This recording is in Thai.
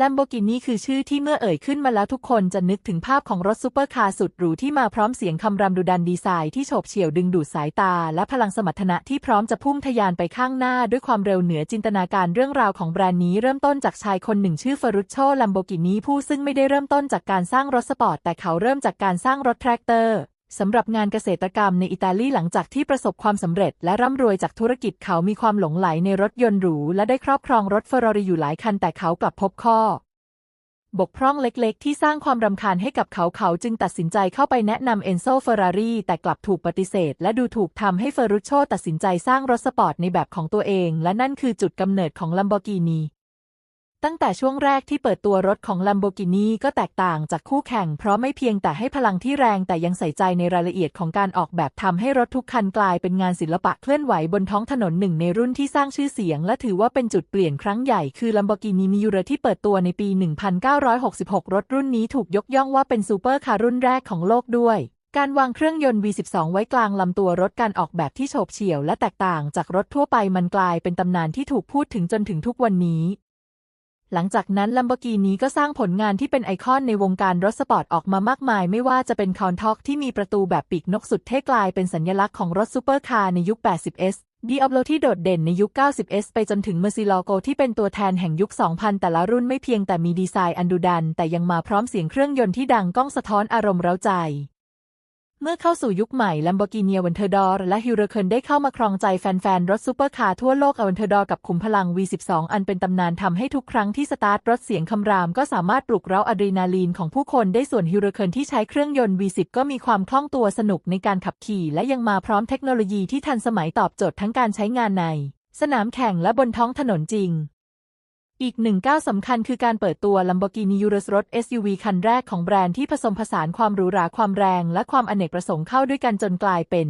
Lamborghini คือชื่อที่เมื่อเอ่ยขึ้นมาแล้วทุกคนจะนึกถึงภาพของรถซูเปอร์คาร์สุดหรูที่มาพร้อมเสียงคำรำดุดันดีไซน์ที่โฉบเฉี่ยวดึงดูดสายตา และพลังสมรรถนะที่พร้อมจะพุ่งทะยานไปข้างหน้าด้วยความเร็วเหนือจินตนาการเรื่องราวของแบรนด์นี้เริ่มต้นจากชายคนหนึ่งชื่อเฟรุโชลัมโบกินีผู้ซึ่งไม่ได้เริ่มต้นจากการสร้างรถสปอร์ตแต่เขาเริ่มจากการสร้างรถแทรกเตอร์ สำหรับงานเกษตรกรรมในอิตาลีหลังจากที่ประสบความสำเร็จและร่ำรวยจากธุรกิจเขามีความหลงไหลในรถยนต์หรูและได้ครอบครองรถเฟอร์รารี่อยู่หลายคันแต่เขากลับพบข้อ บกพร่องเล็กๆ ที่สร้างความรำคาญให้กับเขาเขาจึงตัดสินใจเข้าไปแนะนำเอนโซเฟอร์รารี่แต่กลับถูกปฏิเสธ และดูถูกทำให้เฟอร์รุชโชตัดสินใจสร้างรถสปอร์ตในแบบของตัวเอง และนั่นคือจุดกำเนิดของลัมโบกินี ตั้งแต่ช่วงแรกที่เปิดตัวรถของ Lamborghini ก็แตกต่างจากคู่แข่ง เพราะไม่เพียงแต่ให้พลังที่แรงแต่ยังใส่ใจในรายละเอียดของการออกแบบทำให้รถทุกคันกลายเป็นงานศิลปะเคลื่อนไหวบนท้องถนนหนึ่งในรุ่นที่สร้างชื่อเสียง และถือว่าเป็นจุดเปลี่ยนครั้งใหญ่คือ Lamborghini Miura ที่เปิดตัวในปี 1966 รถรุ่นนี้ถูกยกย่องว่าเป็นซูเปอร์คาร์รุ่นแรกของโลกด้วยการวางเครื่องยนต์ V12 ไว้กลางลำตัวรถการออกแบบที่โฉบเฉี่ยวและแตกต่างจากรถทั่วไปมันกลายเป็นตำนานที่ถูกพูดถึงจนถึงทุกวันนี้ หลังจากนั้นลัมโบกีนีก็สร้างผลงานที่เป็นไอคอนในวงการรถสปอร์ตออกมามากมาย ไม่ว่าจะเป็นคอนท็อกที่มีประตูแบบปีกนกสุดเท่กลายเป็นสัญลักษณ์ของรถซูเปอร์คาร์ในยุค 80S ดีออฟโลที่โดดเด่นในยุค 90S ไปจนถึงเมอร์ซิลโกที่เป็นตัวแทนแห่งยุค 2000 แต่ละรุ่นไม่เพียงแต่มีดีไซน์อันดุดัน แต่ยังมาพร้อมเสียงเครื่องยนต์ที่ดังก้องสะท้อนอารมณ์เร้าใจ เมื่อเข้าสู่ยุคใหม่ Lamborghini Aventador และ Huracan ได้เข้ามาครองใจแฟนๆ รถซูเปอร์คาร์ทั่วโลก Aventador กับขุมพลัง V12 อันเป็นตำนานทำให้ทุกครั้งที่สตาร์ทรถเสียงคำรามก็สามารถปลุกเร้าอะดรีนาลีนของผู้คนได้ส่วน Huracan ที่ใช้เครื่องยนต์ V10 ก็มีความคล่องตัวสนุกในการขับขี่ และยังมาพร้อมเทคโนโลยีที่ทันสมัยตอบโจทย์ทั้งการใช้งานใน สนามแข่งและบนท้องถนนจริง อีกหนึ่งก้าวสำคัญคือการเปิดตัว Lamborghini Urus รถ SUV คันแรกของแบรนด์ที่ผสมผสานความหรูหราความแรง และความอเนกประสงค์เข้าด้วยกันจนกลายเป็น